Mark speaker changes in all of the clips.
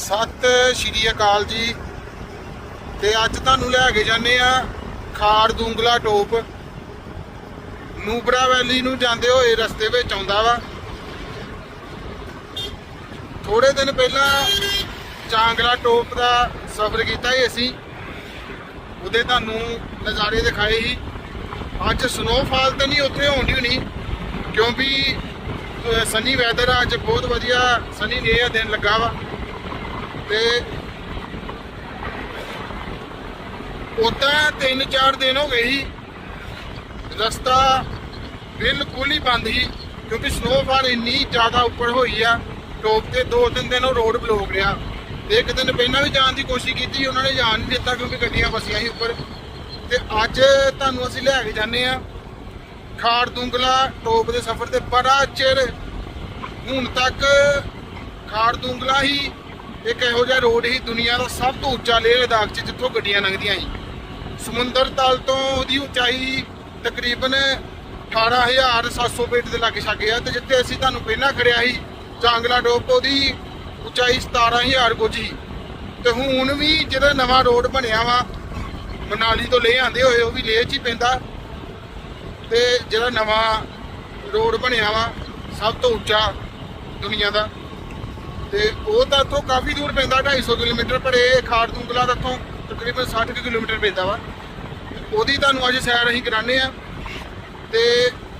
Speaker 1: ਸਤਿ ਸ਼੍ਰੀ ਅਕਾਲ ਜੀ। ਤੇ ਅੱਜ ਤੁਹਾਨੂੰ ਲੈ ਕੇ ਜਾਂਦੇ ਆ ਖਾੜ ਦੂੰਗਲਾ ਟੋਪ। ਨੂਬਰਾ ਵੈਲੀ ਨੂੰ ਜਾਂਦੇ ਹੋਏ ਰਸਤੇ ਵਿੱਚ ਆਉਂਦਾ ਵਾ। ਥੋੜੇ ਦਿਨ ਪਹਿਲਾਂ ਚਾਂਗਲਾ ਟੋਪ ਦਾ ਸਫ਼ਰ ਕੀਤਾ ਸੀ ਅਸੀਂ। ਉਹਦੇ ਤੁਹਾਨੂੰ ਨਜ਼ਾਰੇ ਦਿਖਾਏ ਸੀ। ਅੱਜ ਸਨੋਫਾਲ ਤਾਂ ਨਹੀਂ ਉੱਥੇ ਹੋਣੀ ਹੋਣੀ, ਕਿਉਂਕਿ ਸਨੀ ਵੈਦਰ ਆ, ਅੱਜ ਬਹੁਤ ਵਧੀਆ ਸਨੀ ਡੇ ਦਿਨ ਲੱਗਾ ਵਾ। ਤੇ ਉਦਾਂ ਤਿੰਨ ਚਾਰ ਦਿਨ ਹੋ ਗਏ ਸੀ। ਰਸਤਾ ਬਿਲਕੁਲ ਹੀ ਬੰਦ ਸੀ, ਕਿਉਂਕਿ ਸਨੋਫਾਲ ਇੰਨੀ ਜ਼ਿਆਦਾ ਉੱਪਰ ਹੋਈ ਆ ਟੋਪ ਤੇ ਦੋ ਤਿੰਨ ਦਿਨ ਉਹ ਰੋਡ ਬਲੋਕ ਰਿਹਾ। ਤੇ ਇੱਕ ਦਿਨ ਪਹਿਲਾਂ ਵੀ ਜਾਣ ਦੀ ਕੋਸ਼ਿਸ਼ ਕੀਤੀ ਉਹਨਾਂ ਨੇ ਜਾਣ ਨਹੀਂ ਦਿੱਤਾ ਕਿਉਂਕਿ ਗੱਡੀਆਂ ਫਸੀਆਂ ਸੀ ਉੱਪਰ। ਤੇ ਅੱਜ ਤੁਹਾਨੂੰ ਅਸੀਂ ਲੈ ਕੇ ਜਾਂਦੇ ਆ ਖਾੜ ਦੁੰਗਲਾ ਟੋਪ ਦੇ ਸਫ਼ਰ ਤੇ ਬੜਾ ਚਿਰ ਹੁਣ ਤੱਕ ਖਾੜ ਦੁੰਗਲਾ ਹੀ ਇੱਕ ਇਹੋ ਜਿਹਾ ਰੋਡ ਹੀ ਦੁਨੀਆ ਦਾ ਸਭ ਤੋਂ ਉੱਚਾ ਲੇਹ ਲਦਾਖ 'ਚ ਜਿੱਥੋਂ ਗੱਡੀਆਂ ਲੰਘਦੀਆਂ ਸੀ। ਸਮੁੰਦਰ ਤਲ ਤੋਂ ਉਹਦੀ ਉਚਾਈ ਤਕਰੀਬਨ 18700 ਫੀਟ ਦੇ ਲਾਗੇ ਛਾਗੇ ਆ ਤੇ ਜਿੱਥੇ ਅਸੀਂ ਤੁਹਾਨੂੰ ਪਹਿਲਾਂ ਖੜਿਆ ਸੀ ਚਾਂਗਲਾ ਟੋਪ ਉਹਦੀ ਉਚਾਈ 17000 ਕੁਝ ਸੀ। ਤੇ ਹੁਣ ਵੀ ਜਿਹੜਾ ਨਵਾਂ ਰੋਡ ਬਣਿਆ ਵਾ, ਮਨਾਲੀ ਤੋਂ ਲੇਹ ਆਂਦੇ ਹੋਏ ਉਹ ਵੀ ਲੇਹ 'ਚ ਹੀ ਪੈਂਦਾ। ਤੇ ਜਿਹੜਾ ਨਵਾਂ ਰੋਡ ਬਣਿਆ ਵਾ, ਸਭ ਤੋਂ ਉੱਚਾ ਦੁਨੀਆ ਦਾ। ਤੇ ਉਹ ਤਾਂ ਇੱਥੋਂ ਕਾਫੀ ਦੂਰ ਪੈਂਦਾ 250 ਕਿਲੋਮੀਟਰ ਪਰ ਇਹ ਖਾੜ ਦੁੰਗਲਾ ਦਾ ਇੱਥੋਂ ਤਕਰੀਬਨ 60 ਕੁ ਕਿਲੋਮੀਟਰ ਪੈਂਦਾ ਵਾ। ਉਹਦੀ ਤੁਹਾਨੂੰ ਅੱਜ ਸੈਰ ਅਸੀਂ ਕਰਾਣੇ ਆ ਤੇ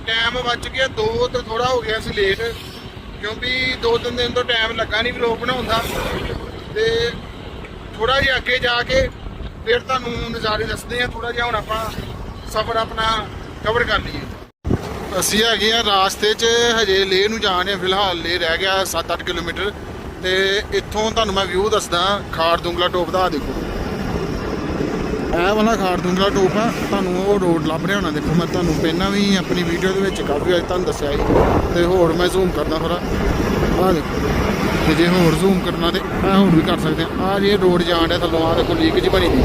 Speaker 1: ਟਾਈਮ ਵੱਜ ਗਿਆ 2 ਤੇ ਥੋੜਾ ਹੋ ਗਿਆ ਸੀ ਲੇਟ ਕਿਉਂਕਿ ਦੋ ਤਿੰਨ ਦਿਨ ਤੋਂ ਟਾਈਮ ਲੱਗਾ ਨਹੀਂ ਵਲੋਗ ਬਣਾਉਣ ਦਾ। ਤੇ ਥੋੜਾ ਜਿਹਾ ਅੱਗੇ ਜਾ ਕੇ ਫਿਰ ਤੁਹਾਨੂੰ ਨਜ਼ਾਰੇ ਦੱਸਦੇ ਆ ਥੋੜਾ ਜਿਹਾ ਹੁਣ ਆਪਾਂ ਸਫ਼ਰ ਆਪਣਾ ਕਵਰ ਕਰ ਲਈਏ। ਅਸੀਂ ਹੈਗੇ ਆ ਰਾਸਤੇ 'ਚ, ਹਜੇ ਲੇਹ ਨੂੰ ਜਾਣੇ ਫਿਲਹਾਲ ਲੇਹ ਰਹਿ ਗਿਆ 7-8 ਕਿਲੋਮੀਟਰ। ਤੇ ਇੱਥੋਂ ਤੁਹਾਨੂੰ ਮੈਂ ਵਿਊ ਦੱਸਦਾ, ਖਾੜ ਦੁੰਗਲਾ ਟੋਪ ਦਾ ਆ ਦੇਖੋ। ਇਹ ਵਾਲਾ ਖਾੜ ਦੁੰਗਲਾ ਟੋਪ ਆ, ਤੁਹਾਨੂੰ ਉਹ ਰੋਡ ਲੱਭ ਰਿਹਾ ਹੋਣਾ, ਦੇਖੋ, ਮੈਂ ਤੁਹਾਨੂੰ ਪਹਿਲਾਂ ਵੀ ਆਪਣੀ ਵੀਡੀਓ ਦੇ ਵਿੱਚ ਕਾਫੀ ਵਾਰ ਤੁਹਾਨੂੰ ਦੱਸਿਆ ਸੀ। ਤੇ ਹੋਰ ਮੈਂ ਜ਼ੂਮ ਕਰਦਾ ਥੋੜਾ ਆ ਦੇਖੋ, ਤੇ ਜੇ ਹੋਰ ਜ਼ੂਮ ਕਰਨਾ ਤੇ ਇਹ ਹੋਰ ਵੀ ਕਰ ਸਕਦੇ ਆ। ਆਹ ਜੇ ਰੋਡ ਜਾਣ ਡਿਆ ਥੱਲੋਂ, ਆਹ ਦੇਖੋ ਲੀਕ ਜੀ ਬਣੀ ਦੀ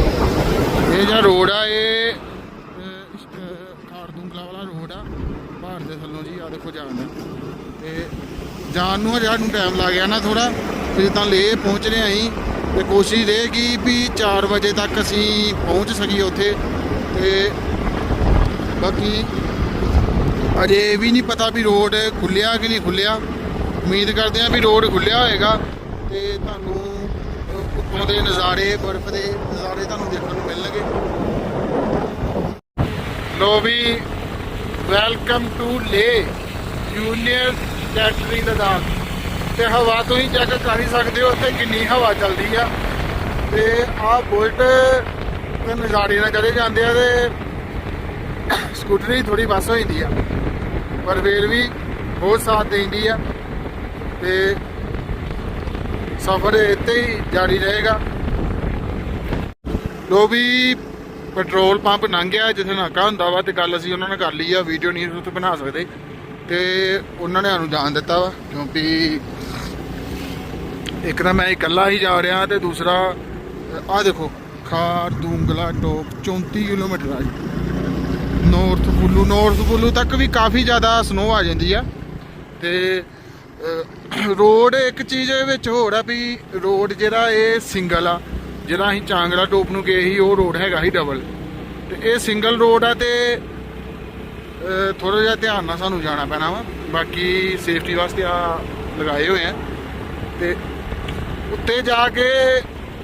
Speaker 1: ਇਹ ਜਿਹੜਾ ਰੋਡ ਆ, ਇਹ ਅਹ, ਇਸ- ਅਹ, ਖਾੜ ਦੁੰਗਲਾ ਵਾਲਾ ਰੋਡ ਆ ਪਹਾੜ ਦੇ ਥੱਲੋਂ ਜੀ ਆ ਦੇਖੋ ਜਾਣ ਦਾ ਤੇ ਜਾਣ ਨੂੰ ਹਜੇ ਸਾਨੂੰ ਟਾਈਮ ਲੱਗ ਗਿਆ ਨਾ ਥੋੜਾ ਤੇ ਜਿੱਦਾਂ ਲੇ ਪਹੁੰਚ ਰਹੇ ਅਸੀਂ, ਤੇ ਕੋਸ਼ਿਸ਼ ਰਹੇਗੀ ਵੀ 4 ਵਜੇ ਤੱਕ ਅਸੀਂ ਪਹੁੰਚ ਸਕੀਏ ਉੱਥੇ, ਤੇ ਬਾਕੀ ਅਜੇ ਇਹ ਵੀ ਨਹੀਂ ਪਤਾ ਵੀ ਰੋਡ ਖੁੱਲਿਆ ਕਿ ਨਹੀਂ ਖੁੱਲਿਆ ਉਮੀਦ ਕਰਦੇ ਹਾਂ ਵੀ ਰੋਡ ਖੁੱਲਿਆ ਹੋਏਗਾ, ਤੇ ਤੁਹਾਨੂੰ ਉੱਪਰੋਂ ਦੇ ਨਜ਼ਾਰੇ, ਬਰਫ਼ ਦੇ ਨਜ਼ਾਰੇ ਤੁਹਾਨੂੰ ਦੇਖਣ ਨੂੰ ਮਿਲਣਗੇ। ਲੋ ਵੀ welcome to Leh union territory Ladakh. ਤੇ ਹਵਾ ਤੁਸੀਂ ਚੈੱਕ ਕਰ ਹੀ ਸਕਦੇ ਹੋ, ਉੱਥੇ ਕਿੰਨੀ ਹਵਾ ਚੱਲਦੀ ਆ। ਤੇ ਆਹ ਬੁਲਟ ਦੇ ਨਜ਼ਾਰੇ ਨਾਲ ਚਲੇ ਜਾਂਦੇ ਆ ਤੇ ਸਕੂਟਰੀ ਥੋੜੀ ਬੱਸ ਹੋ ਜਾਂਦੀ ਆ। ਪਰ ਫੇਰ ਵੀ ਬਹੁਤ ਸਾਥ ਦਿੰਦੀ ਆ। ਤੇ ਸਫ਼ਰ ਇੱਥੇ ਹੀ ਜਾਰੀ ਰਹੇਗਾ। ਲੋ ਵੀ ਪੈਟਰੋਲ ਪੰਪ ਲੰਘ ਗਿਆ, ਜਿੱਥੇ ਨਾਕਾ ਹੁੰਦਾ ਵਾ ਤੇ ਗੱਲ ਅਸੀਂ ਉਹਨਾਂ ਨਾਲ ਕਰ ਲਈ ਆ ਵੀਡੀਓ ਨਹੀਂ ਉੱਥੇ ਬਣਾ ਸਕਦੇ। ਤੇ ਉਹਨਾਂ ਨੇ ਸਾਨੂੰ ਜਾਣ ਦਿੱਤਾ ਵਾ, ਕਿਉਂਕਿ ਇੱਕ ਤਾਂ ਮੈਂ ਇਕੱਲਾ ਹੀ ਜਾ ਰਿਹਾ ਤੇ ਦੂਸਰਾ, ਆਹ ਦੇਖੋ, ਖਾਰ, ਦੂੰਗਲਾ ਟੋਪ 34 ਕਿਲੋਮੀਟਰ ਆ ਜੀ। ਨਾਰਥ ਪੁੱਲੂ ਨਾਰਥ ਪੁੱਲੂ ਤੱਕ ਵੀ ਕਾਫੀ ਜ਼ਿਆਦਾ ਸਨੋ ਆ ਜਾਂਦੀ ਆ। ਤੇ ਰੋਡ ਇੱਕ ਚੀਜ਼ ਇਹ ਵਿੱਚ ਹੋਰ ਆ ਵੀ ਰੋਡ ਜਿਹੜਾ ਇਹ ਸਿੰਗਲ ਆ, ਜਿਹੜਾ ਅਸੀਂ ਚਾਂਗਲਾ ਟੋਪ ਨੂੰ ਗਏ ਸੀ, ਉਹ ਰੋਡ ਹੈਗਾ ਹੀ ਡਬਲ ਤੇ ਇਹ ਸਿੰਗਲ ਰੋਡ ਆ ਤੇ ਥੋੜਾ ਜਿਹਾ ਧਿਆਨ ਨਾਲ ਸਾਨੂੰ ਜਾਣਾ ਪੈਣਾ ਵਾ। ਬਾਕੀ ਸੇਫਟੀ ਵਾਸਤੇ ਆ ਲਗਾਏ ਹੋਏ ਆ। ਤੇ ਉੱਤੇ ਜਾ ਕੇ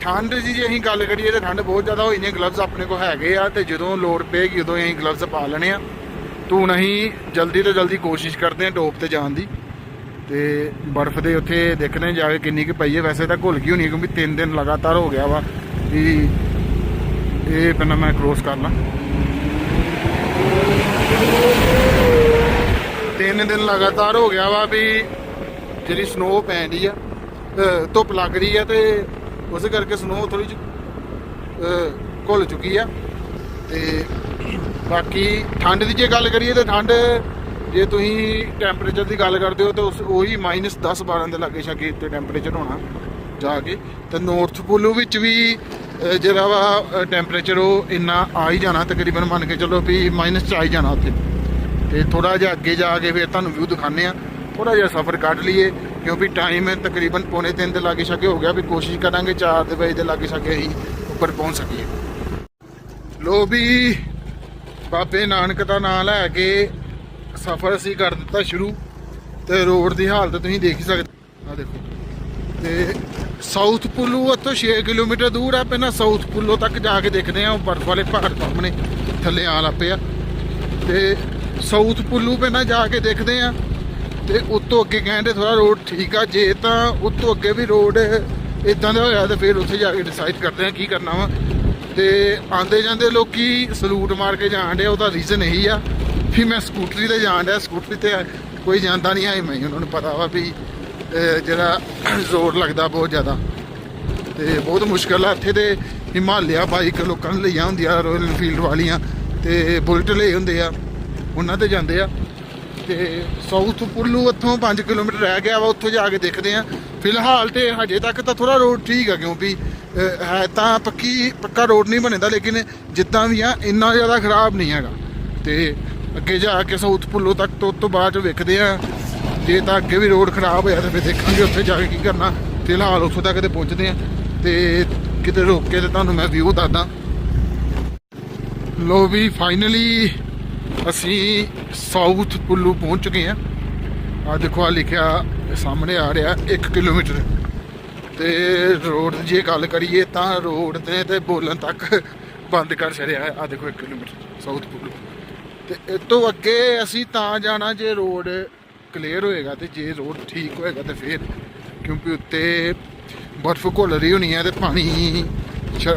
Speaker 1: ਠੰਡ ਦੀ ਜੇ ਅਸੀਂ ਗੱਲ ਕਰੀਏ ਤਾਂ ਠੰਡ ਬਹੁਤ ਜ਼ਿਆਦਾ ਹੋਈ ਨੇ। ਗਲਵਜ਼ ਆਪਣੇ ਕੋਲ ਹੈਗੇ ਆ ਤੇ ਜਦੋਂ ਲੋੜ ਪਏਗੀ ਉਦੋਂ ਅਸੀਂ ਗਲਵਜ਼ ਪਾ ਲੈਣੇ ਆ। ਧੂਣ ਅਸੀਂ ਜਲਦੀ ਤੋਂ ਜਲਦੀ ਕੋਸ਼ਿਸ਼ ਕਰਦੇ ਆ ਟੋਪ ਤੇ ਜਾਣ ਦੀ। ਤੇ ਬਰਫ਼ ਦੇ ਉੱਥੇ ਦੇਖਣੇ ਜਾ ਕੇ ਕਿੰਨੀ ਕੁ ਪਈ ਹੈ ਵੈਸੇ ਤਾਂ ਘੁਲ ਗਈ ਹੋਣੀ ਕਿਉਂਕਿ 3 ਦਿਨ ਲਗਾਤਾਰ ਹੋ ਗਿਆ ਵਾ ਵੀ ਇਹ ਪਹਿਲਾਂ ਮੈਂ ਕ੍ਰੋਸ ਕਰ ਲਾਂ। ਤਿੰਨ ਦਿਨ ਲਗਾਤਾਰ ਹੋ ਗਿਆ ਵਾ ਵੀ ਜਿਹੜੀ ਸਨੋ ਪੈਂਦੀ ਆ ਧੁੱਪ ਲੱਗ ਰਹੀ ਆ ਤੇ ਉਸ ਕਰਕੇ ਸਨੋ ਥੋੜੀ ਜਿਹੀ ਘੁਲ ਚੁੱਕੀ ਆ। ਤੇ ਬਾਕੀ ਠੰਡ ਦੀ ਜੇ ਗੱਲ ਕਰੀਏ ਤਾਂ ਠੰਡ, ਜੇ ਤੁਸੀਂ ਟੈਂਪਰੇਚਰ ਦੀ ਗੱਲ ਕਰਦੇ ਹੋ ਤਾਂ ਉਸ ਉਹੀ ਮਾਈਨਸ 10 12 ਦੇ ਲਾਗੇ ਛਾਗੇ ਤੇ ਟੈਂਪਰੇਚਰ ਹੋਣਾ ਜਾ ਕੇ। ਤੇ ਨਾਰਥ ਪੋਲੋ ਵਿੱਚ ਵੀ ਜਿਹੜਾ ਵਾ ਟੈਂਪਰੇਚਰ ਉਹ ਇੰਨਾ ਆ ਹੀ ਜਾਣਾ, ਤਕਰੀਬਨ ਮੰਨ ਕੇ ਚੱਲੋ ਵੀ ਮਾਈਨਸ ਚ ਆ ਹੀ ਜਾਣਾ ਉੱਥੇ। ਤੇ ਥੋੜਾ ਜਿਹਾ ਅੱਗੇ ਜਾ ਕੇ ਫਿਰ ਤੁਹਾਨੂੰ ਵਿਊ ਦਿਖਾਣੇ ਆ ਥੋੜਾ ਜਿਹਾ ਸਫ਼ਰ ਕੱਢ ਲਈਏ, ਕਿਉਂਕਿ ਟਾਈਮ ਤਕਰੀਬਨ ਪੌਣੇ 3 ਦੇ ਲਾਗੇ ਛਾਗੇ ਹੋ ਗਿਆ। ਵੀ ਕੋਸ਼ਿਸ਼ ਕਰਾਂਗੇ 4 ਦੇ ਵਜੇ ਦੇ ਲਾਗੇ ਛਾਗੇ ਅਸੀਂ ਉੱਪਰ ਪਹੁੰਚ ਸਕੀਏ। ਲੋ ਵੀ, ਬਾਬੇ ਨਾਨਕ ਦਾ ਨਾਮ ਲੈ ਕੇ ਸਫ਼ਰ ਅਸੀਂ ਕਰ ਦਿੱਤਾ ਸ਼ੁਰੂ। ਤੇ ਰੋਡ ਦੀ ਹਾਲਤ ਤੁਸੀਂ ਦੇਖ ਹੀ ਸਕਦੇ ਆ ਦੇਖੋ। ਤੇ ਸਾਊਥ ਪੁੱਲੂ ਉੱਥੋਂ 6 ਕਿਲੋਮੀਟਰ ਦੂਰ ਆ, ਪਹਿਲਾਂ ਸਾਊਥ ਪੁੱਲੋ ਤੱਕ ਜਾ ਕੇ ਦੇਖਦੇ ਆ ਉਹ ਬਰਫ਼ ਵਾਲੇ ਪਹਾੜ ਸਾਹਮਣੇ ਥੱਲੇ ਆਣ ਲੱਪੇ ਆ। ਤੇ ਸਾਊਥ ਪੁੱਲੂ ਪਹਿਲਾਂ ਜਾ ਕੇ ਦੇਖਦੇ ਆ ਤੇ ਉਤੋਂ ਅੱਗੇ ਕਹਿੰਦੇ ਥੋੜਾ ਰੋਡ ਠੀਕ ਆ, ਜੇ ਤਾਂ ਉਤੋਂ ਅੱਗੇ ਵੀ ਰੋਡ ਇਦਾਂ ਦਾ ਹੋਇਆ ਤੇ ਫਿਰ ਉੱਥੇ ਜਾ ਕੇ ਡਿਸਾਈਡ ਕਰਦੇ ਆ ਕੀ ਕਰਨਾ ਵਾ। ਤੇ ਆਂਦੇ ਜਾਂਦੇ ਲੋਕੀ ਸਲੂਟ ਮਾਰ ਕੇ ਜਾਣ ਡਿਆ ਉਹਦਾ ਰੀਜ਼ਨ ਇਹੀ ਆ ਫਿਰ ਮੈਂ ਸਕੂਟਰੀ ਤੇ ਜਾਣ ਡਿਆ, ਸਕੂਟਰੀ ਤੇ ਕੋਈ ਜਾਂਦਾ ਨਹੀਂ ਆਏ, ਮੈਂ ਉਹਨਾਂ ਨੂੰ ਪਤਾ ਵਾ ਵੀ ਜਿਹੜਾ ਜ਼ੋਰ ਲੱਗਦਾ ਬਹੁਤ ਜ਼ਿਆਦਾ। ਤੇ ਬਹੁਤ ਮੁਸ਼ਕਲ ਆ। ਇੱਥੇ ਤੇ ਹਿਮਾਲਿਆ ਬਾਈਕ ਲੋਕਾਂ ਨੇ ਲਈਆਂ ਹੁੰਦੀਆਂ ਰਾਇਲ ਇਨਫੀਲਡ ਵਾਲੀਆਂ। ਤੇ ਬੁਲਟ ਲਏ ਹੁੰਦੇ ਆ। ਉਹਨਾਂ ਤੇ ਜਾਂਦੇ ਆ। ਤੇ ਸਾਊਥ ਪੁੱਲੂ ਉੱਥੋਂ 5 ਕਿਲੋਮੀਟਰ ਰਹਿ ਗਿਆ ਵਾ। ਉੱਥੋਂ ਜਾ ਕੇ ਦੇਖਦੇ ਆ। ਫਿਲਹਾਲ ਤੇ ਹਜੇ ਤੱਕ ਤਾਂ ਥੋੜਾ ਰੋਡ ਠੀਕ ਆ ਕਿਉਂਕਿ ਹੈ ਤਾਂ ਪੱਕੀ, ਪੱਕਾ ਰੋਡ ਨਹੀਂ ਬਣਦਾ, ਲੇਕਿਨ ਜਿੱਦਾਂ ਵੀ ਆ, ਇੰਨਾ ਜ਼ਿਆਦਾ ਖਰਾਬ ਨਹੀਂ ਹੈਗਾ। ਤੇ ਅੱਗੇ ਜਾ ਕੇ ਸਾਊਥ ਪੁੱਲੂ ਤੱਕ ਤੋਂ ਤੋਂ ਬਾਅਦ ਵੇਖਦੇ ਆ। ਜੇ ਤਾਂ ਅੱਗੇ ਵੀ ਰੋਡ ਖਰਾਬ ਹੋਇਆ ਤਾਂ ਫਿਰ ਦੇਖਾਂਗੇ ਉੱਥੇ ਜਾ ਕੇ ਕੀ ਕਰਨਾ। ਫਿਲਹਾਲ ਉੱਥੋਂ ਤੱਕ ਤੇ ਪਹੁੰਚਦੇ ਆ ਤੇ ਕਿਤੇ ਰੁਕ ਕੇ ਤੇ ਤੁਹਾਨੂੰ ਮੈਂ ਵਿਊ ਦੱਸਦਾ। ਲੋ ਵੀ ਫਾਈਨਲੀ ਅਸੀਂ ਸਾਊਥ ਪੁੱਲੂ ਪਹੁੰਚ ਚੁੱਕੇ ਆ ਆ ਦੇਖੋ ਆ ਲਿਖਿਆ ਸਾਹਮਣੇ ਆ ਰਿਹਾ 1 ਕਿਲੋਮੀਟਰ। ਤੇ ਰੋਡ ਦੀ ਜੇ ਗੱਲ ਕਰੀਏ ਤਾਂ ਰੋਡ ਤੇ ਤੇ ਬੋਲਣ ਤੱਕ ਬੰਦ ਕਰ ਛੜਿਆ ਆ ਦੇਖੋ 1 ਕਿਲੋਮੀਟਰ ਸਾਊਥ ਪੁੱਲੂ। ਤੇ ਇਹ ਤੋਂ ਅੱਗੇ ਅਸੀਂ ਤਾਂ ਜਾਣਾ ਜੇ ਰੋਡ ਕਲੀਅਰ ਹੋਏਗਾ ਤੇ ਜੇ ਰੋਡ ਠੀਕ ਹੋਏਗਾ ਤੇ ਫਿਰ ਕਿਉਂਕਿ ਉੱਤੇ ਬਰਫ਼ ਘੁਲ ਰਹੀ ਹੋਣੀ ਹੈ ਤੇ ਪਾਣੀ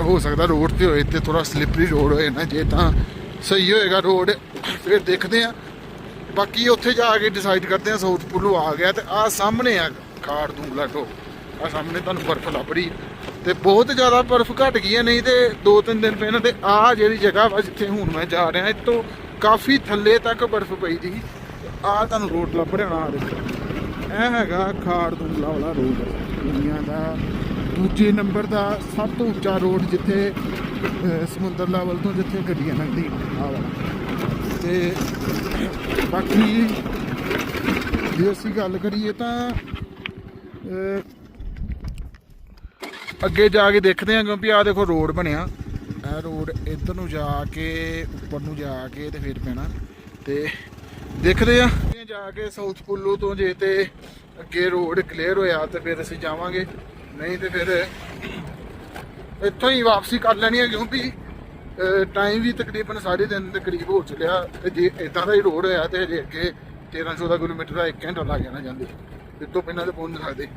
Speaker 1: ਹੋ ਸਕਦਾ ਰੋਡ ਤੇ ਹੋਏ ਤੇ ਥੋੜਾ ਸਲਿਪਰੀ ਰੋਡ ਹੋਏ ਨਾ, ਜੇ ਤਾਂ ਸਹੀ ਹੋਏਗਾ ਰੋਡ ਫਿਰ ਦੇਖਦੇ ਆ ਬਾਕੀ ਉੱਥੇ ਜਾ ਕੇ ਡਿਸਾਈਡ ਕਰਦੇ ਆ ਸਾਊਥ ਪੁੱਲੂ ਆ ਗਿਆ ਤੇ ਆ ਸਾਹਮਣੇ ਆ ਖਾੜ ਦੂੰਗਲਾ ਟੋ ਆ ਸਾਹਮਣੇ ਤੁਹਾਨੂੰ ਬਰਫ਼ ਲੱਭ ਰਹੀ ਤੇ ਬਹੁਤ ਜ਼ਿਆਦਾ ਬਰਫ਼ ਘਟ ਗਈ ਹੈ, ਨਹੀਂ ਤੇ ਦੋ ਤਿੰਨ ਦਿਨ ਪਹਿਲਾਂ ਤੇ ਆ ਜਿਹੜੀ ਜਗ੍ਹਾ ਵਾ ਜਿੱਥੇ ਹੁਣ ਮੈਂ ਜਾ ਰਿਹਾ, ਇੱਥੋਂ ਕਾਫੀ ਥੱਲੇ ਤੱਕ ਬਰਫ਼ ਪਈ ਦੀ ਆ ਤੁਹਾਨੂੰ ਰੋਡ ਲੱਭ ਰਿਹਾ ਨਾ ਦੇਖੋ ਇਹ ਹੈਗਾ ਖਾੜ ਦੂੰਗਲਾ ਵਾਲਾ ਰੋਡ। ਦੁਨੀਆ ਦਾ ਦੂਜੇ ਨੰਬਰ ਦਾ ਸਭ ਤੋਂ ਉੱਚਾ ਰੋਡ ਜਿੱਥੇ ਸਮੁੰਦਰ ਲੈਵਲ ਤੋਂ ਜਿੱਥੇ ਗੱਡੀਆਂ ਲੰਘਦੀਆਂ ਆ ਵਾਲਾ। ਤੇ ਬਾਕੀ ਜੇ ਅਸੀਂ ਗੱਲ ਕਰੀਏ ਤਾਂ ਅੱਗੇ ਜਾ ਕੇ ਦੇਖਦੇ ਹਾਂ ਕਿਉਂਕਿ ਆ ਦੇਖੋ ਰੋਡ ਬਣਿਆ। ਇਹ ਰੋਡ ਇੱਧਰ ਨੂੰ ਜਾ ਕੇ, ਉੱਪਰ ਨੂੰ ਜਾ ਕੇ ਤੇ ਫਿਰ ਪੈਣਾ। ਤੇ ਦੇਖਦੇ ਆ। ਜਾ ਕੇ ਸਾਊਥ ਪੁੱਲੂ ਤੋਂ ਜੇ ਤੇ ਅੱਗੇ ਰੋਡ ਕਲੀਅਰ ਹੋਇਆ ਤੇ ਫਿਰ ਅਸੀਂ ਜਾਵਾਂਗੇ। ਨਹੀਂ ਤੇ ਫਿਰ ਇੱਥੋਂ ਹੀ ਵਾਪਸੀ ਕਰ ਲੈਣੀ ਹੈ ਕਿਉਂਕਿ ਟਾਈਮ ਵੀ ਤਕਰੀਬਨ 3:30 ਦੇ ਕਰੀਬ ਹੋ ਚੁੱਕਿਆ। ਤੇ ਜੇ ਇਦਾਂ ਦਾ ਹੀ ਰੋਡ ਹੋਇਆ ਤੇ ਹਜੇ ਅੱਗੇ 1314 ਕਿਲੋਮੀਟਰ ਦਾ 1 ਘੰਟਾ ਲੱਗ ਜਾਣਾ ਜਾਂਦੇ। ਇਸ ਤੋਂ ਪਹਿਲਾਂ ਤਾਂ ਪਹੁੰਚ ਨਹੀਂ ਸਕਦੇ।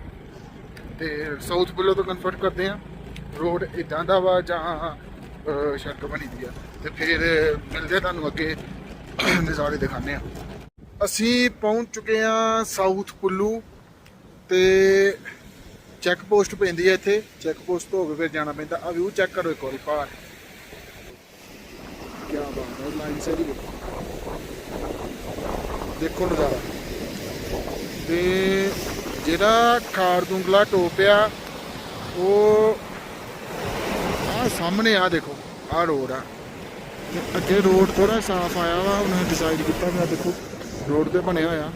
Speaker 1: ਤੇ ਸਾਊਥ ਪੁੱਲੋ ਤੋਂ ਕਨਫਰਟ ਕਰਦੇ ਆ। ਰੋਡ ਇਦਾਂ ਦਾ ਵਾ ਜਾਂ ਅਹ, ਸੜਕ ਬਣੀ ਦੀ ਆ। ਤੇ ਫਿਰ ਮਿਲਦੇ ਤੁਹਾਨੂੰ ਅੱਗੇ। ਨਜ਼ਾਰੇ ਦਿਖਾਣੇ ਆ। ਅਸੀਂ ਪਹੁੰਚ ਚੁੱਕੇ ਹਾਂ ਸਾਊਥ ਕੁੱਲੂ ਤੇ ਚੈੱਕ ਪੋਸਟ ਪੈਂਦੀ ਹੈ ਇੱਥੇ। ਚੈੱਕ ਪੋਸਟ ਤੋਂ ਹੋ ਕੇ ਫਿਰ ਜਾਣਾ ਪੈਂਦਾ। ਆ ਵਿਊ ਚੈੱਕ ਕਰੋ ਇੱਕ ਵਾਰੀ ਪਾਰ ਕੀ ਬਾਤ ਹੈ ਲਾਈਨ ਸੇ ਦੇਖੋ। ਨਜ਼ਾਰਾ। ਤੇ ਜਿਹੜਾ ਖਾਰ ਟੋਪ ਆ, ਉਹ ਆ ਸਾਹਮਣੇ ਆ ਦੇਖੋ ਆ ਰੋਡ ਆ। ਅੱਗੇ ਰੋਡ ਥੋੜਾ ਸਾਫ਼ ਆਇਆ ਵਾ, ਉਹਨੇ ਡਿਸਾਈਡ ਕੀਤਾ, ਮੈਂ ਦੇਖੋ। ਰੋਡ ਤੇ ਬਣਿਆ ਹੋਇਆ।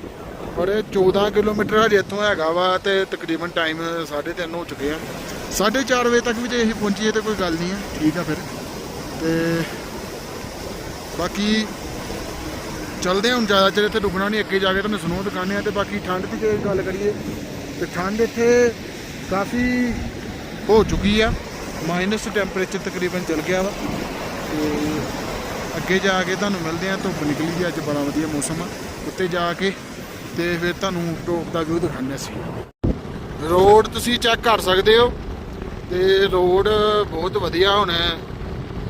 Speaker 1: ਪਰ ਇਹ 14 ਕਿਲੋਮੀਟਰ ਹਜੇ ਇੱਥੋਂ ਹੈਗਾ ਵਾ ਤੇ ਤਕਰੀਬਨ ਟਾਈਮ 3:30 ਹੋ ਚੁੱਕੇ ਆ। 4:30 ਵਜੇ ਤੱਕ ਵੀ ਜੇ ਅਸੀਂ ਪਹੁੰਚੀਏ ਤੇ ਕੋਈ ਗੱਲ ਨਹੀਂ ਹੈ ਠੀਕ ਆ ਫਿਰ। ਤੇ ਬਾਕੀ ਚੱਲਦੇ ਹਾਂ ਹੁਣ ਜ਼ਿਆਦਾ ਚਿਰ ਇੱਥੇ ਰੁਕਣਾ ਨਹੀਂ, ਅੱਗੇ ਜਾ ਕੇ ਤੁਹਾਨੂੰ ਸਨੋ ਦਿਖਾਉਂਦੇ ਆ। ਤੇ ਬਾਕੀ ਠੰਡ ਦੀ ਜੇ ਗੱਲ ਕਰੀਏ, ਤੇ ਠੰਡ ਇੱਥੇ ਕਾਫੀ ਹੋ ਚੁੱਕੀ ਆ। ਮਾਈਨਸ ਟੈਂਪਰੇਚਰ ਤਕਰੀਬਨ ਚਲ ਗਿਆ ਵਾ। ਤੇ ਅੱਗੇ ਜਾ ਕੇ ਤੁਹਾਨੂੰ ਮਿਲਦੇ ਆ, ਧੁੱਪ ਨਿਕਲੀ ਜੀ ਅੱਜ ਬੜਾ ਵਧੀਆ ਮੌਸਮ ਆ। ਉੱਤੇ ਜਾ ਕੇ ਤੇ ਫਿਰ ਤੁਹਾਨੂੰ ਟੋਪ ਦਾ ਵਿਊ ਦਿਖਾਉਂਦੇ ਸੀ ਰੋਡ ਤੁਸੀਂ ਚੈੱਕ ਕਰ ਸਕਦੇ ਹੋ ਤੇ ਰੋਡ ਬਹੁਤ ਵਧੀਆ ਹੁਣ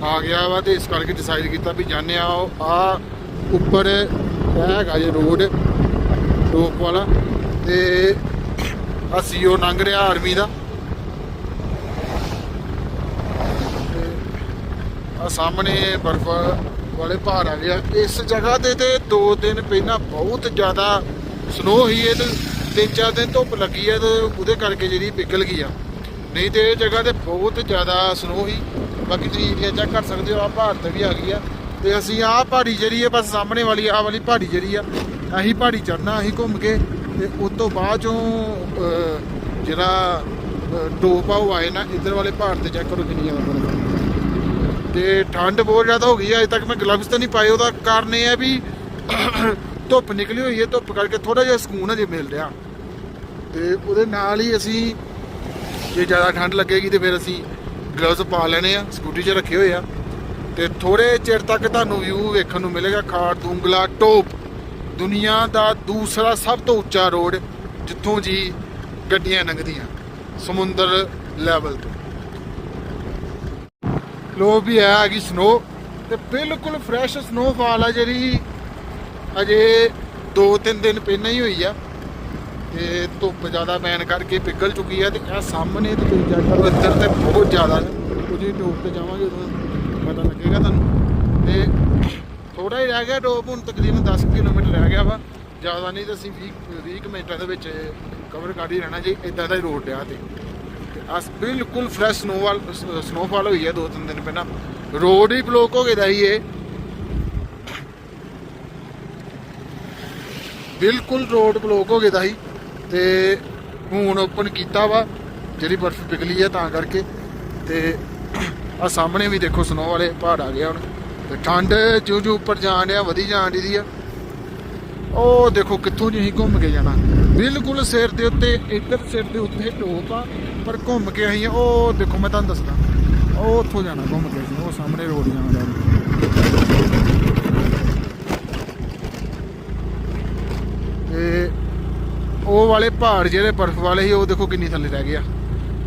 Speaker 1: ਆ ਗਿਆ ਵਾ ਤੇ ਇਸ ਕਰਕੇ ਡਿਸਾਈਡ ਕੀਤਾ ਵੀ ਜਾਣੇ ਆ ਆ ਉੱਪਰ ਹੈਗਾ ਜੇ ਰੋਡ ਟੋਪ ਵਾਲਾ ਤੇ ਆ ਸੀਓ ਲੰਘ ਰਿਹਾ ਆਰਮੀ ਦਾ। ਆ ਸਾਹਮਣੇ ਬਰਫ ਵਾਲੇ ਪਹਾੜ ਆ ਗਿਆ ਇਸ ਜਗ੍ਹਾ ਤੇ ਤੇ 2 ਦਿਨ ਪਹਿਲਾਂ ਬਹੁਤ ਜ਼ਿਆਦਾ ਸਨੋ ਹੋਈ ਇਹ ਤੇ ਤਿੰਨ ਚਾਰ ਦਿਨ ਧੁੱਪ ਲੱਗੀ ਹੈ ਤੇ ਉਹਦੇ ਕਰਕੇ ਜਿਹੜੀ ਪਿਘਲ ਗਈ ਆ। ਨਹੀਂ ਤੇ ਇਹ ਜਗ੍ਹਾ ਤੇ ਬਹੁਤ ਜ਼ਿਆਦਾ ਸਨੋ ਹੋਈ ਬਾਕੀ ਤੁਸੀਂ ਏਰੀਆ ਚੈੱਕ ਕਰ ਸਕਦੇ ਹੋ ਆ ਪਹਾੜ ਤੇ ਵੀ ਆ ਗਈ ਆ। ਤੇ ਅਸੀਂ ਆਹ ਪਹਾੜੀ ਜਿਹੜੀ ਹੈ ਬਸ ਸਾਹਮਣੇ ਵਾਲੀ ਆਹ ਵਾਲੀ ਪਹਾੜੀ ਜਿਹੜੀ ਆ ਅਸੀਂ ਪਹਾੜੀ ਚੜਨਾ ਅਸੀਂ ਘੁੰਮ ਕੇ ਤੇ ਉਸ ਤੋਂ ਬਾਅਦ ਚੋਂ ਜਿਹੜਾ ਅਹ, ਟੋਪ ਆ ਉਹ ਆਏ ਨਾ ਇੱਧਰ ਵਾਲੇ ਪਹਾੜ ਤੇ ਚੈੱਕ ਕਰੋ ਕਿੰਨੀ ਜ਼ਿਆਦਾ ਬਰਫ਼ ਤੇ ਠੰਡ ਬਹੁਤ ਜ਼ਿਆਦਾ ਹੋ ਗਈ ਹੈ। ਅਜੇ ਤੱਕ ਮੈਂ ਗਲਵਸ ਤਾਂ ਨਹੀਂ ਪਾਏ। ਉਹਦਾ ਕਾਰਨ ਇਹ ਹੈ ਵੀ ਧੁੱਪ ਨਿਕਲੀ ਹੋਈ ਹੈ। ਧੁੱਪ ਕਰਕੇ ਥੋੜਾ ਜਿਹਾ ਸਕੂਨ ਅਜੇ ਮਿਲ ਰਿਹਾ। ਤੇ ਉਹਦੇ ਨਾਲ ਹੀ ਅਸੀਂ ਜੇ ਜ਼ਿਆਦਾ ਠੰਡ ਲੱਗੇਗੀ ਤੇ ਫਿਰ ਅਸੀਂ ਗਲਵਸ ਪਾ ਲੈਣੇ ਆ। ਸਕੂਟੀ 'ਚ ਰੱਖੇ ਹੋਏ ਆ। ਤੇ ਥੋੜੇ ਚਿਰ ਤੱਕ ਤੁਹਾਨੂੰ ਵਿਊ ਵੇਖਣ ਨੂੰ ਮਿਲੇਗਾ। ਖਾਰਦੂੰਗਲਾ ਟੋਪ। ਦੁਨੀਆ ਦਾ ਦੂਸਰਾ ਸਭ ਤੋਂ ਉੱਚਾ ਰੋਡ ਜਿੱਥੋਂ ਜੀ ਗੱਡੀਆਂ ਲੰਘਦੀਆਂ। ਸਮੁੰਦਰ ਲੈਵਲ ਤੋਂ। ਲੋ ਵੀ ਹੈ, ਆ ਗਈ ਸਨੋ ਤੇ ਬਿਲਕੁਲ ਫਰੈਸ਼ ਸਨੋਫਾਲ ਆ ਜਿਹੜੀ ਅਜੇ 2-3 ਦਿਨ ਪਹਿਲਾਂ ਹੀ ਹੋਈ ਆ। ਤੇ ਧੁੱਪ ਜ਼ਿਆਦਾ ਪੈਣ ਕਰਕੇ ਪਿਘਲ ਚੁੱਕੀ ਆ ਤੇ ਇਹ ਸਾਹਮਣੇ ਤੇ ਤੁਸੀਂ ਚੈੱਕ ਤੇ ਬਹੁਤ ਜ਼ਿਆਦਾ ਨੇ। ਕੁਝ ਟੋਪ ਤੇ ਜਾਵਾਂਗੇ ਉਦੋਂ ਪਤਾ ਲੱਗੇਗਾ ਤੁਹਾਨੂੰ। ਤੇ ਥੋੜਾ ਹੀ ਰਹਿ ਗਿਆ ਟੋਪ ਹੁਣ ਤਕਰੀਬਨ 10 ਕਿਲੋਮੀਟਰ ਰਹਿ ਗਿਆ ਵਾ। ਜ਼ਿਆਦਾ ਨਹੀਂ ਤਾਂ ਅਸੀਂ 20 20 ਕੁ ਮਿੰਟਾਂ ਦੇ ਵਿੱਚ ਕਵਰ ਕਰ ਹੀ ਰਹਿਣਾ ਜੀ ਇਦਾਂ ਦਾ ਹੀ ਰੋਡ ਆ ਤੇ ਤੇ। ਅਸ ਬਿਲਕੁਲ ਫਰੈਸ਼ ਸਨੋਵਾਲ ਸਨੋਫਾਲ ਹੋਈ ਹੈ ਦੋ ਤਿੰਨ ਦਿਨ ਪਹਿਲਾਂ। ਰੋਡ ਹੀ ਬਲੌਕ ਹੋ ਗਿਆ ਦਾ ਹੀ ਇਹ। ਬਿਲਕੁਲ ਰੋਡ ਬਲੌਕ ਹੋ ਗਿਆ ਦਾ ਸੀ ਤੇ ਹੁਣ ਓਪਨ ਕੀਤਾ ਵਾ, ਜਿਹੜੀ ਬਰਫ਼ ਪਿਘਲੀ ਹੈ ਤਾਂ ਕਰਕੇ। ਤੇ ਆ ਸਾਹਮਣੇ ਵੀ ਦੇਖੋ ਸਨੋ ਵਾਲੇ ਪਹਾੜ ਆ ਗਿਆ ਹੁਣ। ਤੇ ਠੰਡ ਜੂ ਜਿਉਂ ਉੱਪਰ ਜਾਣ ਡਿਆ, ਵਧੀ ਜਾਣ ਦੀ ਆ। ਉਹ ਦੇਖੋ ਕਿੱਥੋਂ ਜੀ ਅਸੀਂ ਘੁੰਮ ਕੇ ਜਾਣਾ। ਬਿਲਕੁਲ ਸਿਰ ਦੇ ਉੱਤੇ ਇੱਧਰ ਸਿਰ ਦੇ ਉੱਤੇ ਟੋਪ ਆ, ਪਰ ਘੁੰਮ ਕੇ ਅਸੀਂ ਉਹ ਦੇਖੋ, ਮੈਂ ਤੁਹਾਨੂੰ ਦੱਸਦਾ। ਉਹ ਉੱਥੋਂ ਜਾਣਾ ਘੁੰਮ ਕੇ ਅਸੀਂ, ਉਹ ਸਾਹਮਣੇ ਰੋਡ ਜਾਣਾ। ਤੇ ਉਹ ਵਾਲੇ ਪਹਾੜ ਜਿਹੜੇ ਬਰਫ਼ ਵਾਲੇ ਸੀ, ਉਹ ਦੇਖੋ ਕਿੰਨੀ ਥੱਲੇ ਰਹਿ ਗਿਆ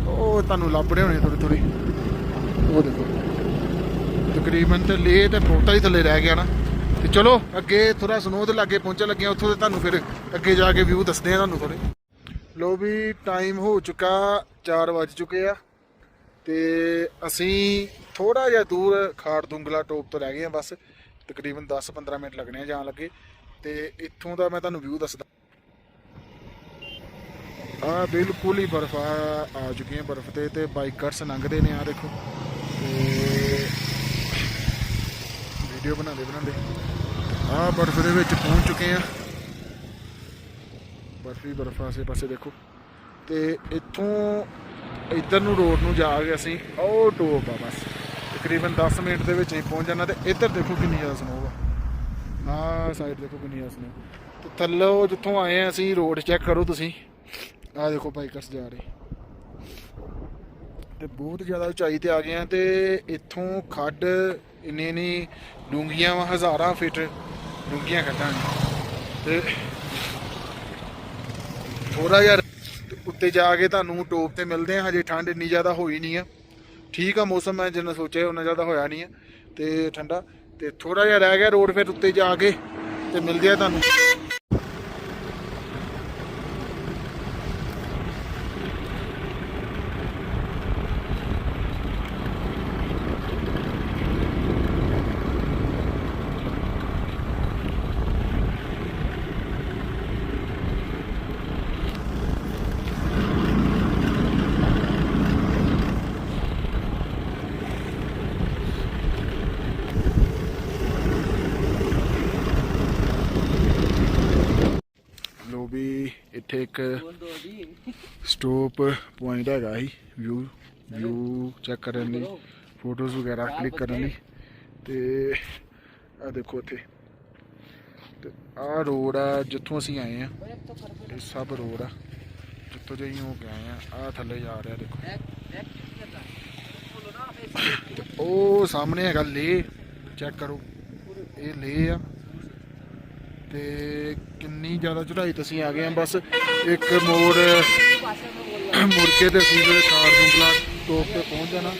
Speaker 1: ਉਹ ਤੁਹਾਨੂੰ ਲੱਭ ਹੋਣੇ ਥੋੜੀ ਥੋੜੀ ਉਹ ਦੇਖੋ। ਤਕਰੀਬਨ ਤੇ ਲੇ ਤੇ ਬਹੁਤਾ ਹੀ ਥੱਲੇ ਰਹਿ ਗਿਆ ਨਾ। ਤੇ ਚਲੋ, ਅੱਗੇ ਥੋੜਾ ਸਨੋਹ ਦੇ ਲਾਗੇ ਪਹੁੰਚਣ ਲੱਗੇ ਹਾਂ ਉੱਥੋਂ ਤੇ ਤੁਹਾਨੂੰ ਫਿਰ ਅੱਗੇ ਜਾ ਕੇ ਵਿਊ ਦੱਸਦੇ ਆ ਤੁਹਾਨੂੰ ਥੋੜੇ ਲੋ ਵੀ ਟਾਈਮ ਹੋ ਚੁੱਕਾ 4 ਵੱਜ ਚੁੱਕੇ ਆ ਤੇ ਅਸੀਂ ਥੋੜਾ ਜਿਹਾ ਦੂਰ ਖਾੜ ਦੁੰਗਲਾ ਟੋਪ ਤੋਂ ਰਹਿ ਗਏ ਆ ਬਸ, ਤਕਰੀਬਨ 10-15 ਮਿੰਟ ਲੱਗਣੇ ਆ ਜਾਣ ਲੱਗੇ ਤੇ ਇੱਥੋਂ ਦਾ ਮੈਂ ਤੁਹਾਨੂੰ ਵਿਊ ਦੱਸਦਾ। ਆ ਬਿਲਕੁਲ ਹੀ ਬਰਫ ਆ ਆ ਚੁੱਕੀਆਂ ਬਰਫ ਤੇ ਤੇ ਬਾਈਕਰਸ ਲੰਘਦੇ ਨੇ ਆ ਦੇਖੋ ਤੇ ਵੀਡੀਓ ਬਣਾਉਂਦੇ ਬਣਾਉਂਦੇ। ਆ ਬਰਫ ਦੇ ਵਿੱਚ ਪਹੁੰਚ ਚੁੱਕੇ ਆ। ਬਰਫ ਬਰਫ ਆਸੇ ਪਾਸੇ ਦੇਖੋ। ਤੇ ਇੱਥੋਂ ਇੱਧਰ ਨੂੰ ਰੋਡ ਨੂੰ ਜਾ ਕੇ ਅਸੀਂ ਉਹ ਟੋਪ ਆ ਬਸ। ਤਕਰੀਬਨ 10 ਮਿੰਟ ਦੇ ਵਿੱਚ ਹੀ ਪਹੁੰਚ ਜਾਣਾ ਤੇ ਇੱਧਰ ਦੇਖੋ ਕਿੰਨੀ ਜ਼ਿਆਦਾ ਸਨੋ ਆ। ਆਹ ਸਾਈਡ ਦੇਖੋ ਕਿੰਨੀ ਜ਼ਿਆਦਾ ਸਨੋ ਤੇ ਥੱਲੋਂ ਜਿੱਥੋਂ ਆਏ ਆ ਅਸੀਂ ਰੋਡ ਚੈੱਕ ਕਰੋ ਤੁਸੀਂ। ਆਹ ਦੇਖੋ ਬਾਈਕਰਸ ਜਾ ਰਹੇ। ਤੇ ਬਹੁਤ ਜ਼ਿਆਦਾ ਉਚਾਈ ਤੇ ਆ ਗਏ ਆ ਤੇ ਇੱਥੋਂ ਖੱਡ ਇੰਨੀ ਇੰਨੀ ਡੂੰਘੀਆਂ ਵਾ, ਹਜ਼ਾਰਾਂ ਫੀਟ ਡੂੰਘੀਆਂ ਖੱਡਾਂ ਨੇ। ਤੇ ਥੋੜਾ ਜਿਹਾ ਉੱਤੇ ਜਾ ਕੇ ਤੁਹਾਨੂੰ ਟੋਪ ਤੇ ਮਿਲਦੇ ਆ, ਹਜੇ ਠੰਡ ਇੰਨੀ ਜ਼ਿਆਦਾ ਹੋਈ ਨਹੀਂ ਆ। ਠੀਕ ਆ ਮੌਸਮ ਮੈਂ ਜਿੰਨਾ ਸੋਚਿਆ ਉਹਨਾਂ ਜ਼ਿਆਦਾ ਹੋਇਆ ਨਹੀਂ ਆ। ਤੇ ਠੰਡਾ, ਤੇ ਥੋੜਾ ਜਿਹਾ ਰਹਿ ਗਿਆ ਰੋਡ ਫਿਰ ਉੱਤੇ ਜਾ ਕੇ, ਤੇ ਮਿਲਦੇ ਆ ਤੁਹਾਨੂੰ ਲੋ ਵੀ ਇੱਥੇ ਇੱਕ ਸਟਾਪ ਪੁਆਇੰਟ ਹੈਗਾ ਹੀ ਵਿਊ ਵਿਊ ਚੈੱਕ ਕਰਨ ਲਈ ਫੋਟੋਜ਼ ਵਗੈਰਾ ਕਲਿੱਕ ਕਰਨ ਲਈ। ਤੇ ਆ ਦੇਖੋ ਇੱਥੇ ਤੇ ਆ ਰੋਡ ਆ, ਜਿੱਥੋਂ ਅਸੀਂ ਆਏ ਆ, ਇਹ ਸਭ ਰੋਡ ਆ। ਜਿੱਥੋਂ ਜਿਹੀ ਹੋ ਕੇ ਆਏ ਆ ਆ ਥੱਲੇ ਜਾ ਰਿਹਾ ਦੇਖੋ। ਉਹ ਸਾਹਮਣੇ ਹੈਗਾ ਲੇ ਚੈੱਕ ਕਰੋ। ਇਹ ਲੇ ਆ। ਤੇ ਕਿੰਨੀ ਜ਼ਿਆਦਾ ਚੜ੍ਹਾਈ ਤੁਸੀਂ ਆ ਗਏ ਆ ਬਸ ਇੱਕ ਮੋੜ, ਮੁੜ ਕੇ ਤੇ ਅਸੀਂ ਫਿਰ ਕਾਰ ਦੁੰਗਲਾ ਟੋਪ ਤੇ ਪਹੁੰਚ ਜਾਣਾ।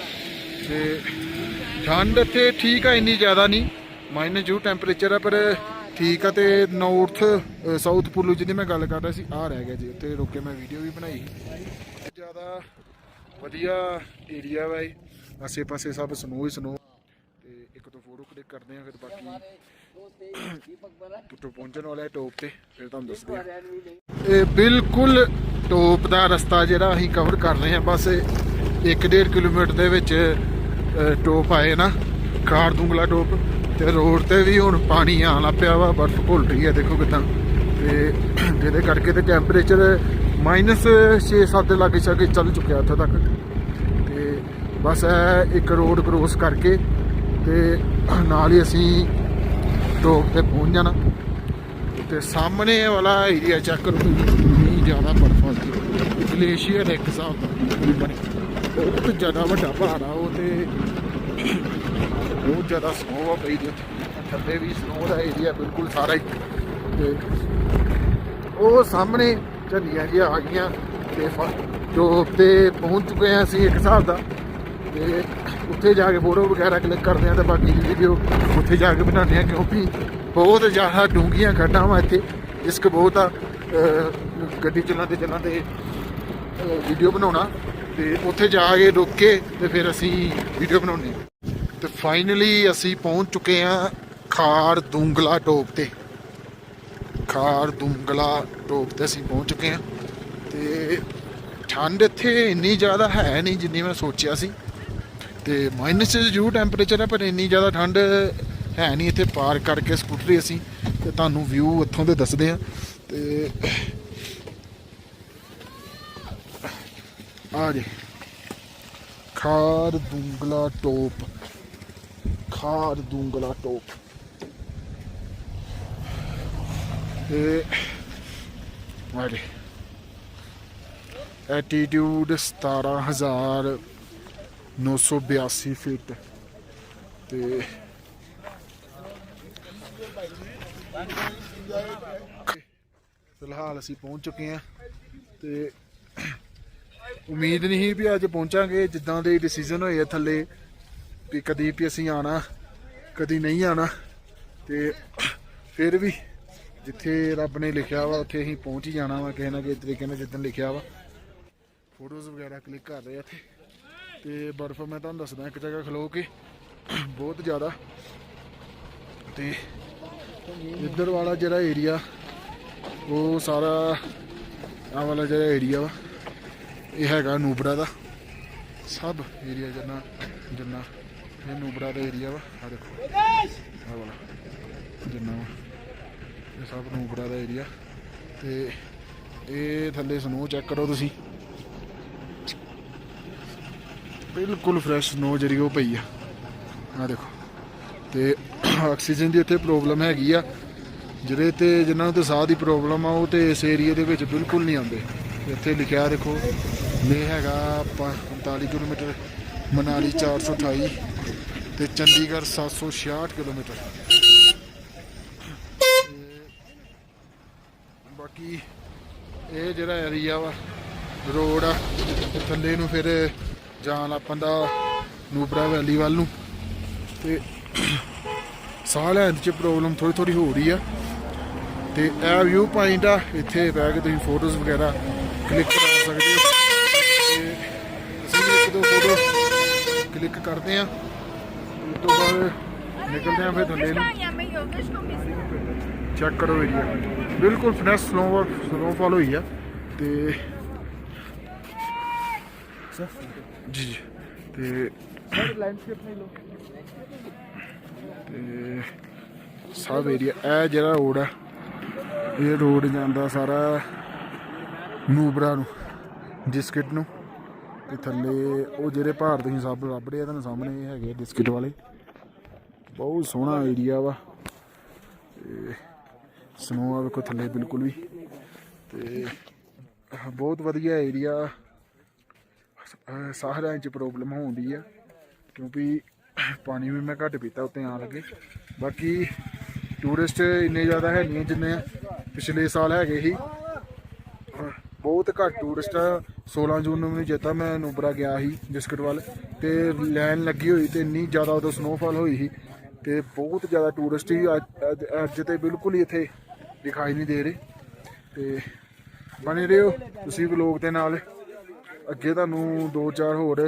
Speaker 1: ਤੇ ਠੰਡ ਇੱਥੇ ਠੀਕ ਆ, ਇੰਨੀ ਜ਼ਿਆਦਾ ਨਹੀਂ। ਮਾਈਨਸ ਜੂ ਟੈਂਪਰੇਚਰ ਆ, ਪਰ ਠੀਕ ਆ ਤੇ ਨਾਰਥ ਸਾਊਥ ਪੁੱਲੂ ਜਿਹਦੀ ਮੈਂ ਗੱਲ ਕਰ ਰਿਹਾ ਸੀ ਆ ਰਹਿ ਗਿਆ ਜੀ। ਉੱਥੇ ਰੁਕ ਕੇ ਮੈਂ ਵੀਡੀਓ ਵੀ ਬਣਾਈ ਜ਼ਿਆਦਾ ਵਧੀਆ ਏਰੀਆ ਵਾ ਇਹ। ਆਸੇ ਪਾਸੇ ਸਭ ਸਨੋ ਹੀ ਸਨੋ ਤੇ ਇੱਕ ਦੋ ਫੋਟੋ ਕਲਿੱਕ ਕਰਦੇ ਆ ਫਿਰ ਬਾਕੀ ਕਿੱਥੋਂ ਪਹੁੰਚਣ ਵਾਲਾ ਟੋਪ ਤੇ, ਫਿਰ ਤੁਹਾਨੂੰ ਦੱਸਦੇ ਆ ਇਹ ਬਿਲਕੁਲ ਟੋਪ ਦਾ ਰਸਤਾ ਜਿਹੜਾ ਅਸੀਂ ਕਵਰ ਕਰ ਰਹੇ ਹਾਂ, ਬਸ 1.5 ਕਿਲੋਮੀਟਰ ਦੇ ਵਿੱਚ ਟੋਪ ਆਏ ਨਾ ਖਾੜ ਦੁੰਗਲਾ ਟੋਪ, ਤੇ ਰੋਡ ਤੇ ਵੀ ਹੁਣ ਪਾਣੀ ਆਉਣ ਲੱਗ ਪਿਆ ਵਾ, ਬਰਫ਼ ਘੁਲ ਰਹੀ ਹੈ, ਦੇਖੋ ਕਿਦਾਂ। ਤੇ ਜਿਹਦੇ ਕਰਕੇ ਤੇ ਟੈਂਪਰੇਚਰ ਮਾਈਨਸ 6-7 ਦੇ ਲਾਗੇ ਛਾਗੇ ਚੱਲ ਚੁੱਕਿਆ ਇੱਥੇ ਤੱਕ। ਤੇ ਬਸ ਇਹ ਇੱਕ ਰੋਡ ਕ੍ਰੋਸ ਕਰਕੇ, ਤੇ ਨਾਲ ਹੀ ਅਸੀਂ ਟੋਪ ਤੇ ਪਹੁੰਚ ਜਾਣਾ। ਤੇ ਸਾਹਮਣੇ ਵਾਲਾ ਏਰੀਆ ਚੈੱਕ ਕਰੋ ਇੰਨੀ ਜ਼ਿਆਦਾ ਬਰਫ਼ ਆ। ਗਲੇਸ਼ੀਅਰ ਇੱਕ ਹਿਸਾਬ ਦਾ ਤਕਰੀਬਨ। ਬਹੁਤ ਜ਼ਿਆਦਾ ਵੱਡਾ ਪਹਾੜ ਆ ਉਹ ਤੇ। ਬਹੁਤ ਜ਼ਿਆਦਾ ਸਨੋ ਆ ਪਈ ਦੀ ਉੱਥੇ। ਥੱਲੇ ਵੀ ਸਨੋ ਦਾ ਏਰੀਆ ਬਿਲਕੁਲ ਸਾਰਾ ਹੀ। ਤੇ ਉਹ ਸਾਹਮਣੇ ਝੰਡੀਆਂ ਜੀ ਆ ਗਈਆਂ। ਤੇ ਟੋਪ ਤੇ ਪਹੁੰਚ ਚੁੱਕੇ ਹਾਂ ਅਸੀਂ ਇੱਕ ਹਿਸਾਬ ਦਾ। ਤੇ ਉੱਥੇ ਜਾ ਕੇ ਫੋਟੋ ਵਗੈਰਾ ਕਲਿੱਕ ਕਰਦੇ ਆ ਤੇ ਬਾਕੀ ਦੀ ਵੀਡੀਓ ਉੱਥੇ ਜਾ ਕੇ ਬਣਾਉਂਦੇ ਆ ਕਿਉਂਕਿ ਬਹੁਤ ਜ਼ਿਆਦਾ ਡੂੰਘੀਆਂ ਖੱਡਾਂ ਵਾ ਇੱਥੇ ਰਿਸਕ ਬਹੁਤ ਆ, ਅਹ, ਗੱਡੀ ਚਲਾਉਂਦੇ ਚਲਾਉਂਦੇ ਵੀਡੀਓ ਬਣਾਉਣਾ ਤੇ ਉੱਥੇ ਜਾ ਕੇ ਰੁਕ ਕੇ ਤੇ ਫਿਰ ਅਸੀਂ ਵੀਡੀਓ ਬਣਾਉਣੀ ਤੇ ਫਾਈਨਲੀ ਅਸੀਂ ਪਹੁੰਚ ਚੁੱਕੇ ਹਾਂ ਖਾਰ ਦੁੰਗਲਾ ਟੋਪ ਤੇ। ਖਾਰ ਦੁੰਗਲਾ ਟੋਪ ਤੇ ਅਸੀਂ ਪਹੁੰਚ ਚੁੱਕੇ ਹਾਂ ਤੇ ਠੰਡ ਇੱਥੇ ਇੰਨੀ ਜ਼ਿਆਦਾ ਹੈ ਨਹੀਂ ਜਿੰਨੀ ਮੈਂ ਸੋਚਿਆ ਸੀ। ਤੇ ਮਾਈਨਸ ਜੂ ਟੈਂਪਰੇਚਰ ਹੈ ਪਰ ਇੰਨੀ ਜ਼ਿਆਦਾ ਠੰਡ ਹੈ ਨਹੀਂ ਇੱਥੇ ਪਾਰ ਕਰਕੇ ਸਕੂਟਰੀ ਅਸੀਂ, ਤੇ ਤੁਹਾਨੂੰ ਵਿਊ ਉੱਥੋਂ ਦੇ ਦੱਸਦੇ ਆ ਤੇ ਆ ਜੀ। Khardungla top. Khardungla top. ਤੇ ਆ ਜੀ। ਐਟੀਟਿਊਡ 17982 ਫੀਟ ਤੇ। ਫਿਲਹਾਲ ਅਸੀਂ ਪਹੁੰਚ ਚੁੱਕੇ ਹਾਂ। ਤੇ ਉਮੀਦ ਨਹੀਂ ਸੀ ਵੀ ਅੱਜ ਪਹੁੰਚਾਂਗੇ, ਜਿੱਦਾਂ ਦੇ ਡਿਸੀਜਨ ਹੋਏ ਆ ਥੱਲੇ, ਵੀ ਕਦੀ ਵੀ ਅਸੀਂ ਆਣਾ ਕਦੀ ਨਹੀਂ ਆਣਾ ਤੇ ਫਿਰ ਵੀ ਜਿੱਥੇ ਰੱਬ ਨੇ ਲਿਖਿਆ ਵਾ, ਉੱਥੇ ਅਸੀਂ ਪਹੁੰਚ ਹੀ ਜਾਣਾ ਵਾ, ਕਿਸੇ ਨਾ ਕਿਸੇ ਤਰੀਕੇ ਨਾਲ ਜਿੱਦਣ ਲਿਖਿਆ ਵਾ। ਫੋਟੋਜ਼ ਵਗੈਰਾ ਕਲਿੱਕ ਕਰ ਰਹੇ ਆ ਇੱਥੇ ਤੇ ਬਰਫ਼ ਮੈਂ ਤੁਹਾਨੂੰ ਦੱਸਦਾ ਇੱਕ ਜਗ੍ਹਾ ਖਲੋ ਕੇ ਬਹੁਤ ਜ਼ਿਆਦਾ। ਤੇ ਇੱਧਰ ਵਾਲਾ ਜਿਹੜਾ ਏਰੀਆ ਉਹ ਸਾਰਾ ਆ ਵਾਲਾ ਜਿਹੜਾ ਏਰੀਆ ਵਾ, ਇਹ ਹੈਗਾ ਨੂਬਰਾ ਦਾ। ਸਭ ਏਰੀਆ ਜਿੰਨਾ ਜਿੰਨਾ ਇਹ ਨੂਬਰਾ ਦਾ ਏਰੀਆ ਵਾ ਆ ਦੇਖੋ। ਆ ਵਾਲਾ, ਜਿੰਨਾ ਵਾ, ਇਹ ਸਭ ਨੂਬਰਾ ਦਾ ਏਰੀਆ ਤੇ ਇਹ ਥੱਲੇ ਸਨੋ ਚੈੱਕ ਕਰੋ ਤੁਸੀਂ। ਬਿਲਕੁਲ ਫਰੈਸ਼ ਸਨੋ ਜਿਹੜੀ ਉਹ ਪਈ ਆ। ਆ ਦੇਖੋ। ਤੇ ਆਕਸੀਜਨ ਦੀ ਇੱਥੇ ਪ੍ਰੋਬਲਮ ਹੈਗੀ ਆ। ਜਿਹੜੇ ਤੇ ਜਿਨ੍ਹਾਂ ਨੂੰ ਤੇ ਸਾਹ ਦੀ ਪ੍ਰੋਬਲਮ ਆ, ਉਹ ਤੇ ਇਸ ਏਰੀਆ ਦੇ ਵਿੱਚ ਬਿਲਕੁਲ ਨਹੀਂ ਆਉਂਦੇ। ਇੱਥੇ ਲਿਖਿਆ ਦੇਖੋ ਇਹ ਹੈਗਾ ਪ- 45 ਕਿਲੋਮੀਟਰ, ਮਨਾਲੀ 428 ਤੇ ਚੰਡੀਗੜ੍ਹ 766 ਕਿਲੋਮੀਟਰ। ਤੇ ਬਾਕੀ ਇਹ ਜਿਹੜਾ ਏਰੀਆ ਵਾ ਰੋਡ ਆ ਥੱਲੇ ਨੂੰ ਫਿਰ ਜਾਣ ਆਪਾਂ ਦਾ ਨੂਬਰਾ ਵੈਲੀ ਵੱਲ ਨੂੰ। ਤੇ ਸਾਹ ਲੈਣ 'ਚ ਪ੍ਰੋਬਲਮ ਥੋੜੀ ਥੋੜੀ ਹੋ ਰਹੀ ਆ। ਤੇ ਇਹ ਵਿਊ ਪੁਆਇੰਟ ਆ, ਇੱਥੇ ਬਹਿ ਕੇ ਤੁਸੀਂ ਫੋਟੋਜ਼ ਵਗੈਰਾ ਕਲਿੱਕ ਕਰਾ ਸਕਦੇ ਹੋ। ਤੇ ਅਸੀਂ ਇੱਕ ਦੋ ਫੋਟੋ ਕਲਿੱਕ ਕਰਦੇ ਆ ਉਸ ਤੋਂ ਬਾਅਦ ਨਿਕਲਦੇ ਆ ਫਿਰ ਥੱਲੇ ਨੂੰ। ਚੈੱਕ ਕਰੋ ਏਰੀਆ ਬਿਲਕੁਲ ਫਨੈਸ ਸਨੋ ਸਨੋਫਾਲ ਹੋਈ ਆ। ਤੇ ਜੀ ਜੀ ਤੇ ਤੇ ਸਭ ਏਰੀਆ ਇਹ ਜਿਹੜਾ ਰੋਡ ਆ ਇਹ ਰੋਡ ਜਾਂਦਾ ਸਾਰਾ ਨੂਬਰਾ ਨੂੰ ਡਿਸਕਿਟ ਨੂੰ। ਤੇ ਥੱਲੇ ਉਹ ਜਿਹੜੇ ਪਹਾੜ ਤੁਸੀਂ ਸਭ ਲੱਭ ਰਹੇ ਆ ਤੁਹਾਨੂੰ ਸਾਹਮਣੇ ਇਹ ਹੈਗੇ ਡਿਸਕਿਟ ਵਾਲੇ। ਬਹੁਤ ਸੋਹਣਾ ਏਰੀਆ ਵਾ। ਸਨੋ ਆ ਵੇਖੋ ਥੱਲੇ ਬਿਲਕੁਲ ਵੀ। ਤੇ ਬਹੁਤ ਵਧੀਆ ਏਰੀਆ ਸਾਹ ਲੈਣ ਚ ਪ੍ਰੋਬਲਮ ਹੁੰਦੀ ਆ, ਕਿਉਂਕਿ ਪਾਣੀ ਵੀ ਮੈਂ ਘੱਟ ਪੀਤਾ ਉੱਤੇ ਆਣ ਲੱਗੇ। ਬਾਕੀ ਟੂਰਿਸਟ ਇੰਨੇ ਜ਼ਿਆਦਾ ਹੈ ਨਹੀਂ ਜਿੰਨੇ ਪਿਛਲੇ ਸਾਲ ਹੈਗੇ ਸੀ। ਬਹੁਤ ਘੱਟ ਟੂਰਿਸਟ ਆ। 16 ਜੂਨ ਨੂੰ ਮੈਨੂੰ ਚੇਤਾ, ਮੈਂ ਨੂਬਰਾ ਗਿਆ ਸੀ ਬਿਸਕਟ ਵੱਲ ਤੇ ਲਾਈਨ ਲੱਗੀ ਹੋਈ ਤੇ ਇੰਨੀ ਜ਼ਿਆਦਾ ਉਦੋਂ ਸਨੋਫਾਲ ਹੋਈ ਸੀ ਤੇ ਬਹੁਤ ਜ਼ਿਆਦਾ ਟੂਰਿਸਟ ਹੀ ਅੱਜ- ਅੱਜ ਅੱਜ ਤੇ ਬਿਲਕੁਲ ਹੀ ਇੱਥੇ ਦਿਖਾਈ ਨਹੀਂ ਦੇ ਰਹੇ। ਤੇ ਬਣੇ ਰਹੋ ਤੁਸੀਂ ਵਲੋਗ ਦੇ ਨਾਲ। ਅੱਗੇ ਤੁਹਾਨੂੰ ਦੋ ਚਾਰ ਹੋਰ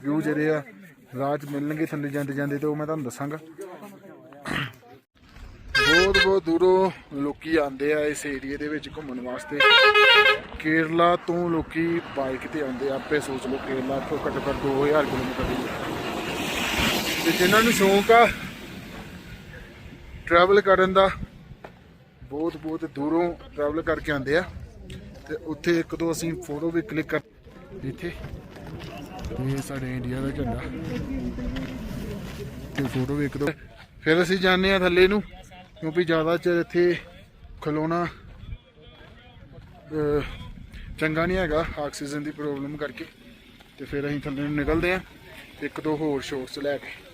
Speaker 1: ਵਿਊ ਜਿਹੜੇ ਆ ਰਾਜ ਮਿਲਣਗੇ ਥੱਲੇ ਜਾਂਦੇ ਜਾਂਦੇ ਤੇ ਉਹ ਮੈਂ ਤੁਹਾਨੂੰ ਦੱਸਾਂਗਾ। ਬਹੁਤ ਬਹੁਤ ਦੂਰੋਂ ਲੋਕੀ ਆਉਂਦੇ ਆ ਇਸ ਏਰੀਏ ਦੇ ਵਿੱਚ ਘੁੰਮਣ ਵਾਸਤੇ। ਕੇਰਲਾ ਤੋਂ ਲੋਕੀ ਬਾਈਕ ਤੇ ਆਉਂਦੇ ਆ, ਆਪੇ ਸੋਚ ਲਓ ਕੇਰਲਾ ਤੋਂ ਘੱਟੋ ਘੱਟ 2000 ਕਿਲੋਮੀਟਰ ਦੀ ਤੇ ਜਿਨ੍ਹਾਂ ਨੂੰ ਸ਼ੌਂਕ ਆ ਟਰੈਵਲ ਕਰਨ ਦਾ, ਬਹੁਤ ਬਹੁਤ ਦੂਰੋਂ ਟਰੈਵਲ ਕਰਕੇ ਆਉਂਦੇ ਆ। ਤੇ ਉੱਥੇ ਇੱਕ ਦੋ ਅਸੀਂ ਫੋਟੋ ਵੀ ਕਲਿੱਕ ਕਰ ਇੱਥੇ। ਇਹ ਸਾਡੇ ਇੰਡੀਆ ਦਾ ਝੰਡਾ। ਤੇ ਫੋਟੋ ਵੀ ਦੋ। ਫਿਰ ਅਸੀਂ ਜਾਂਦੇ ਆ ਥੱਲੇ ਨੂੰ, ਕਿਉਂਕਿ ਜ਼ਿਆਦਾ ਚਿਰ ਇੱਥੇ ਖਲੋਣਾ ਚੰਗਾ ਨਹੀਂ ਹੈਗਾ ਆਕਸੀਜਨ ਦੀ ਪ੍ਰੋਬਲਮ ਕਰਕੇ। ਤੇ ਫਿਰ ਅਸੀਂ ਥੱਲੇ ਨੂੰ ਨਿਕਲਦੇ ਆ ਇੱਕ ਦੋ ਹੋਰ ਸ਼ੋਟਸ ਲੈ ਕੇ।